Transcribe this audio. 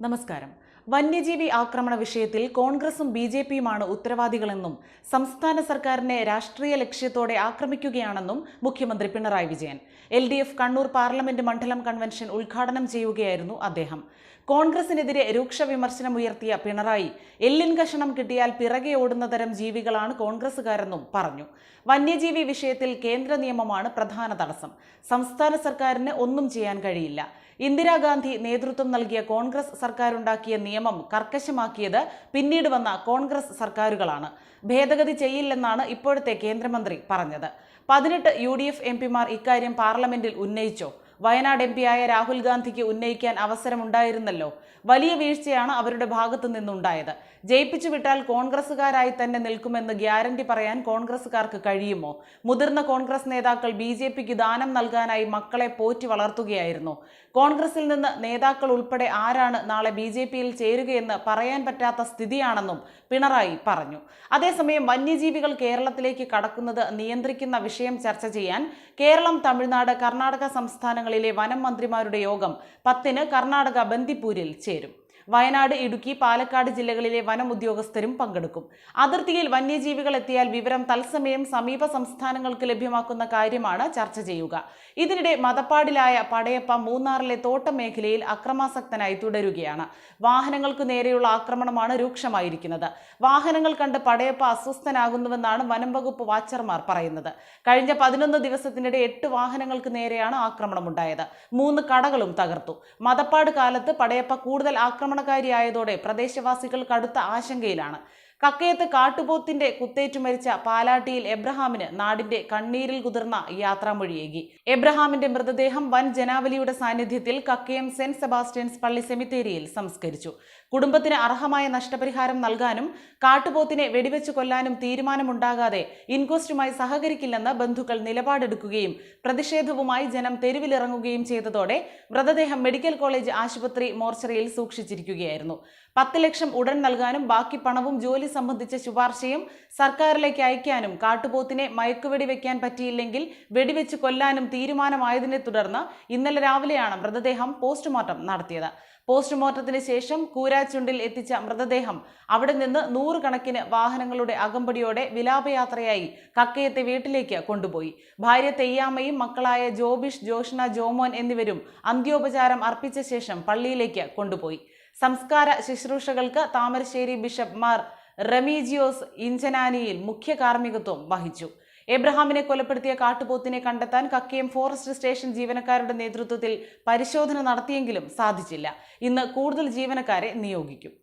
നമസ്കാരം. വന്യജീവി ആക്രമണ വിഷയത്തിൽ കോൺഗ്രസും ബി ജെ പിയുമാണ് ഉത്തരവാദികളെന്നും സംസ്ഥാന സർക്കാരിനെ രാഷ്ട്രീയ ലക്ഷ്യത്തോടെ ആക്രമിക്കുകയാണെന്നും മുഖ്യമന്ത്രി Pinarayi Vijayan. L D F Kannur parliament മണ്ഡലം കൺവെൻഷൻ ഉദ്ഘാടനം ചെയ്യുകയായിരുന്നു അദ്ദേഹം. കോൺഗ്രസിനെതിരെ രൂക്ഷ വിമർശനം ഉയർത്തിയ പിണറായി എല്ലിൻ കഷണം കിട്ടിയാൽ പിറകെ ഓടുന്ന തരം ജീവികളാണ് കോൺഗ്രസുകാരെന്നും പറഞ്ഞു. വന്യജീവി വിഷയത്തിൽ കേന്ദ്ര നിയമമാണ് പ്രധാന തടസ്സം. സംസ്ഥാന സർക്കാരിന് ഒന്നും ചെയ്യാൻ കഴിയില്ല. ഇന്ദിരാഗാന്ധി നേതൃത്വം നൽകിയ കോൺഗ്രസ് സർക്കാരുണ്ടാക്കിയ നിയമം കർക്കശമാക്കിയത് പിന്നീട് വന്ന കോൺഗ്രസ് സർക്കാരുകളാണ്. ഭേദഗതി ചെയ്യില്ലെന്നാണ് ഇപ്പോഴത്തെ കേന്ദ്രമന്ത്രി പറഞ്ഞത്. പതിനെട്ട് യു ഡി എഫ് എം പിമാർ ഇക്കാര്യം പാർലമെന്റിൽ ഉന്നയിച്ചോ? വയനാട് എം പിയായ രാഹുൽ ഗാന്ധിക്ക് ഉന്നയിക്കാൻ അവസരമുണ്ടായിരുന്നല്ലോ. വലിയ വീഴ്ചയാണ് അവരുടെ ഭാഗത്തു നിന്നുണ്ടായത്. ജയിപ്പിച്ചു വിട്ടാൽ കോൺഗ്രസുകാരായി തന്നെ നിൽക്കുമെന്ന് ഗ്യാരണ്ടി പറയാൻ കോൺഗ്രസുകാർക്ക് കഴിയുമോ? മുതിർന്ന കോൺഗ്രസ് നേതാക്കൾ ബി ജെ പിക്ക് ദാനം നൽകാനായി മക്കളെ പോറ്റി വളർത്തുകയായിരുന്നു. കോൺഗ്രസിൽ നിന്ന് നേതാക്കൾ ഉൾപ്പെടെ ആരാണ് നാളെ ബി ജെ പിയിൽ ചേരുകയെന്ന് പറയാൻ പറ്റാത്ത സ്ഥിതിയാണെന്നും പിണറായി പറഞ്ഞു. അതേസമയം വന്യജീവികൾ കേരളത്തിലേക്ക് കടക്കുന്നത് നിയന്ത്രിക്കുന്ന വിഷയം ചർച്ച ചെയ്യാൻ കേരളം തമിഴ്നാട് കർണാടക സംസ്ഥാനങ്ങളിലെ വനം മന്ത്രിമാരുടെ യോഗം പത്തിന് കർണാടക ബന്ദിപ്പൂരിൽ ചേരും വയനാട് ഇടുക്കി പാലക്കാട് ജില്ലകളിലെ വനം ഉദ്യോഗസ്ഥരും പങ്കെടുക്കും. അതിർത്തിയിൽ വന്യജീവികൾ എത്തിയാൽ വിവരം തത്സമയം സമീപ സംസ്ഥാനങ്ങൾക്ക് ലഭ്യമാക്കുന്ന കാര്യമാണ് ചർച്ച ചെയ്യുക. ഇതിനിടെ മതപ്പാടിലായ പടയപ്പ മൂന്നാറിലെ തോട്ടം മേഖലയിൽ അക്രമാസക്തനായി തുടരുകയാണ്. വാഹനങ്ങൾക്ക് നേരെയുള്ള ആക്രമണമാണ് രൂക്ഷമായിരിക്കുന്നത്. വാഹനങ്ങൾ കണ്ട് പടയപ്പ അസ്വസ്ഥനാകുന്നുവെന്നാണ് വനം വകുപ്പ് വാച്ചർമാർ പറയുന്നത്. കഴിഞ്ഞ പതിനൊന്ന് ദിവസത്തിനിടെ എട്ട് വാഹനങ്ങൾക്ക് നേരെയാണ് ആക്രമണമുണ്ടായത്. മൂന്ന് കടകളും തകർത്തു. മതപ്പാട് കാലത്ത് പടയപ്പ കൂടുതൽ ആക്രമണകാരിയായതോടെ പ്രദേശവാസികൾ കടുത്ത ആശങ്കയിലാണ് കക്കയത്ത് കാട്ടുപോത്തിന്റെ കുത്തേറ്റു മരിച്ച പാലാട്ടിയിൽ എബ്രഹാമിന് നാടിന്റെ കണ്ണീരിൽ കുതിർന്ന യാത്രാമൊഴിയേകി. എബ്രഹാമിന്റെ മൃതദേഹം വൻ ജനാവലിയുടെ സാന്നിധ്യത്തിൽ കക്കയം സെന്റ് സെബാസ്റ്റ്യൻസ് പള്ളി സെമിത്തേരിയിൽ സംസ്കരിച്ചു. കുടുംബത്തിന് അർഹമായ നഷ്ടപരിഹാരം നൽകാനും കാട്ടുപോത്തിനെ വെടിവെച്ച് കൊല്ലാനും തീരുമാനമുണ്ടാകാതെ ഇൻക്വസ്റ്റുമായി സഹകരിക്കില്ലെന്ന് ബന്ധുക്കൾ നിലപാടെടുക്കുകയും പ്രതിഷേധവുമായി ജനം തെരുവിലിറങ്ങുകയും ചെയ്തതോടെ മൃതദേഹം മെഡിക്കൽ കോളേജ് ആശുപത്രി മോർച്ചറിയിൽ സൂക്ഷിച്ചിരിക്കുകയായിരുന്നു. പത്ത് ലക്ഷം ഉടൻ നൽകാനും ബാക്കി പണവും ജോലി സംബന്ധിച്ച ശുപാർശയും സർക്കാരിലേക്ക് അയക്കാനും കാട്ടുപോത്തിനെ മയക്കുവെടി വയ്ക്കാൻ പറ്റിയില്ലെങ്കിൽ വെടിവെച്ച് കൊല്ലാനും തീരുമാനമായതിനെ തുടർന്ന് ഇന്നലെ രാവിലെയാണ് മൃതദേഹം പോസ്റ്റ്മോർട്ടം നടത്തിയത്. പോസ്റ്റ്മോർട്ടത്തിന് ശേഷം കൂരാച്ചുണ്ടിൽ എത്തിച്ച മൃതദേഹം അവിടെ നിന്ന് നൂറുകണക്കിന് വാഹനങ്ങളുടെ അകമ്പടിയോടെ വിലാപയാത്രയായി കക്കയത്തെ വീട്ടിലേക്ക് കൊണ്ടുപോയി. ഭാര്യ തെയ്യാമ്മയും മക്കളായ ജോബിഷ് ജോഷ്ന ജോമോൻ എന്നിവരും അന്ത്യോപചാരം അർപ്പിച്ച ശേഷം പള്ളിയിലേക്ക് കൊണ്ടുപോയി. സംസ്കാര ശുശ്രൂഷകൾക്ക് താമരശ്ശേരി ബിഷപ്പ് മാർ റമീജിയോസ് ഇഞ്ചനാനിയിൽ മുഖ്യ കാർമ്മികത്വം വഹിച്ചു. എബ്രഹാമിനെ കൊലപ്പെടുത്തിയ കാട്ടുപോത്തിനെ കണ്ടെത്താൻ കക്കയം ഫോറസ്റ്റ് സ്റ്റേഷൻ ജീവനക്കാരുടെ നേതൃത്വത്തിൽ പരിശോധന നടത്തിയെങ്കിലും സാധിച്ചില്ല. ഇന്ന് കൂടുതൽ ജീവനക്കാരെ നിയോഗിക്കും.